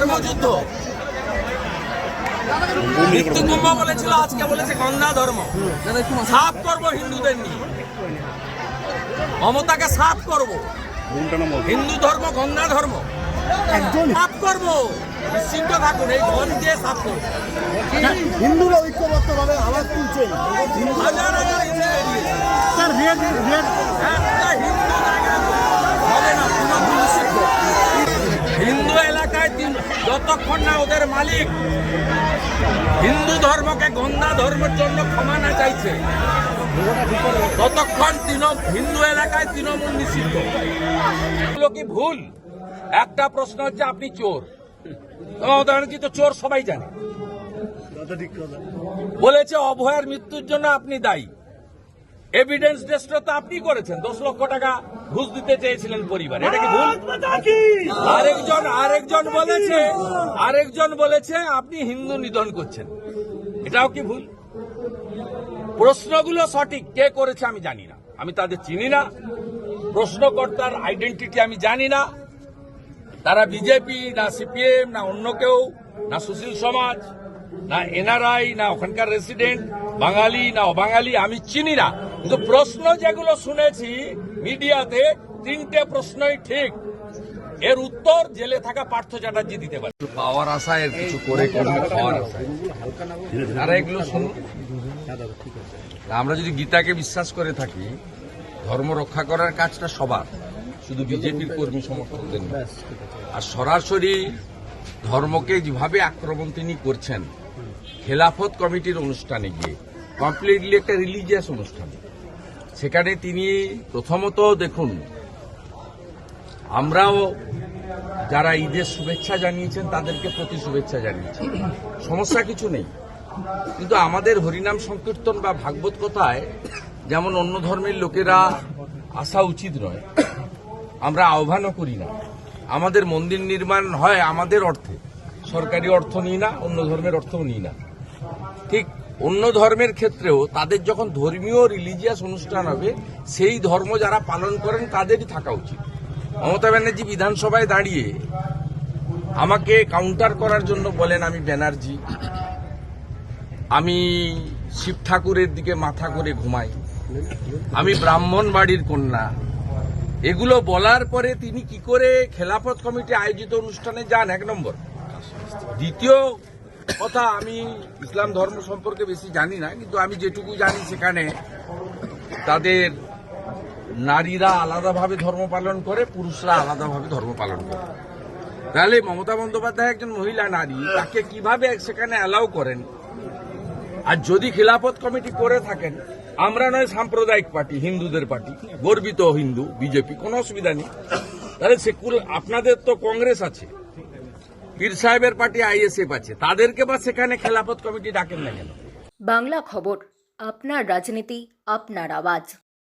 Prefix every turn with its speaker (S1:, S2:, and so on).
S1: ধর্মযুদ্ধ। মৃত্যু কুম্ভ বলেছিল আজকে বলেছে ধর্ম। সাফ করব হিন্দুদের নিয়ে। মমতাকে সাফ করব। হিন্দু ধর্ম ধর্ম। সাফ করব। নিশ্চিন্ত থাকুন এই ধন দিয়ে সাফ করব।
S2: হিন্দুরা ঐক্যবদ্ধভাবে আওয়াজ
S1: হাজার হাজার হিন্দু বেরিয়েছে যতক্ষণ না ওদের মালিক হিন্দু ধর্মকে গন্ধা ধর্মের জন্য ক্ষমা না চাইছে, ততক্ষণ হিন্দু এলাকায় তৃণমূল নিষিদ্ধ। এগুলো কি ভুল? একটা প্রশ্ন হচ্ছে, আপনি চোর। ব্যানার্জি তো চোর সবাই জানে। বলেছে, অভয়ের মৃত্যুর জন্য আপনি দায়ী। এভিডেন্স টেস্ট তো আপনি করেছেন। দশ লক্ষ টাকা ঘুষ দিতে চেয়েছিলেন পরিবার। এটা কি ভুল? আরেকজন আরেকজন বলেছে আরেকজন বলেছে আপনি হিন্দু নিধন করছেন। এটাও কি ভুল? প্রশ্নগুলো সঠিক। কে করেছে আমি জানি না। আমি তাদের চিনি না। প্রশ্নকর্তার আইডেন্টিটি আমি জানি না। তারা বিজেপি না সিপিএম না অন্য কেউ না সুশীল সমাজ না এনআরআই না ওখানকার রেসিডেন্ট বাঙালি না অবাঙালি আমি চিনি না। কিন্তু প্রশ্ন যেগুলো শুনেছি মিডিয়াতে, তিনটে প্রশ্নই ঠিক। এর উত্তর জেলে থাকা পার্থ চ্যাটার্জি দিতে পারে। পাওয়ার আশায় কিছু করে আমরা যদি গীতাকে বিশ্বাস করে থাকি, ধর্ম রক্ষা করার কাজটা সবার। শুধু বিজেপির কর্মী সমর্থকদের। আর সরাসরি ধর্মকে যেভাবে আক্রমণ তিনি করছেন, খেলাফত কমিটির অনুষ্ঠানে গিয়ে কমপ্লিটলি একটা রিলিজিয়াস অনুষ্ঠান। সেখানে তিনি প্রথমত দেখুন, আমরাও যারা ঈদের শুভেচ্ছা জানিয়েছেন, তাদেরকে প্রতি শুভেচ্ছা জানিয়েছি। সমস্যা কিছু নেই। কিন্তু আমাদের হরিনাম সংকীর্তন বা ভাগবত কথায় যেমন অন্য ধর্মের লোকেরা আসা উচিত নয়, আমরা আহ্বানও করি না। আমাদের মন্দির নির্মাণ হয় আমাদের অর্থে। সরকারি অর্থ নিই না, অন্য ধর্মের অর্থও নিই না। ঠিক অন্য ধর্মের ক্ষেত্রেও তাদের যখন ধর্মীয় রিলিজিয়াস অনুষ্ঠান হবে, সেই ধর্ম যারা পালন করেন, তাদেরই থাকা উচিত। মমতা ব্যানার্জি বিধানসভায় দাঁড়িয়ে আমাকে কাউন্টার করার জন্য বলেন, আমি ব্যানার্জি। আমি শিব ঠাকুরের দিকে মাথা করে ঘুমাই। আমি ব্রাহ্মণ বাড়ির কন্যা। এগুলো বলার পরে তিনি কি করে খেলাফত কমিটি আয়োজিত অনুষ্ঠানে যান? এক নম্বর। দ্বিতীয় কথা আমি ইসলাম ধর্ম সম্পর্কে বেশি জানি না, কিন্তু আমি যেটুকু জানি সেখানে তাদের নারীরা আলাদাভাবে ধর্ম পালন করে, পুরুষরা আলাদাভাবে ধর্ম পালন করে। তাহলে মমতা বন্দ্যোপাধ্যায় একজন মহিলা নারী, তাকে কীভাবে সেখানে অ্যালাউ করেন? আর যদি খিলাফত কমিটি করে থাকেন, আমরা নয় সাম্প্রদায়িক পার্টি, হিন্দুদের পার্টি, গর্বিত হিন্দু, বিজেপি, কোনো অসুবিধা নেই। তাহলে সেকুল, আপনাদের তো কংগ্রেস আছে। পীর সাহেবের পার্টি আইএসএফ আছে, তাদেরকে বা সেখানে খেলাফত কমিটি ডাকেন না কেন?
S3: বাংলা খবর, আপনার রাজনীতি, আপনার আওয়াজ।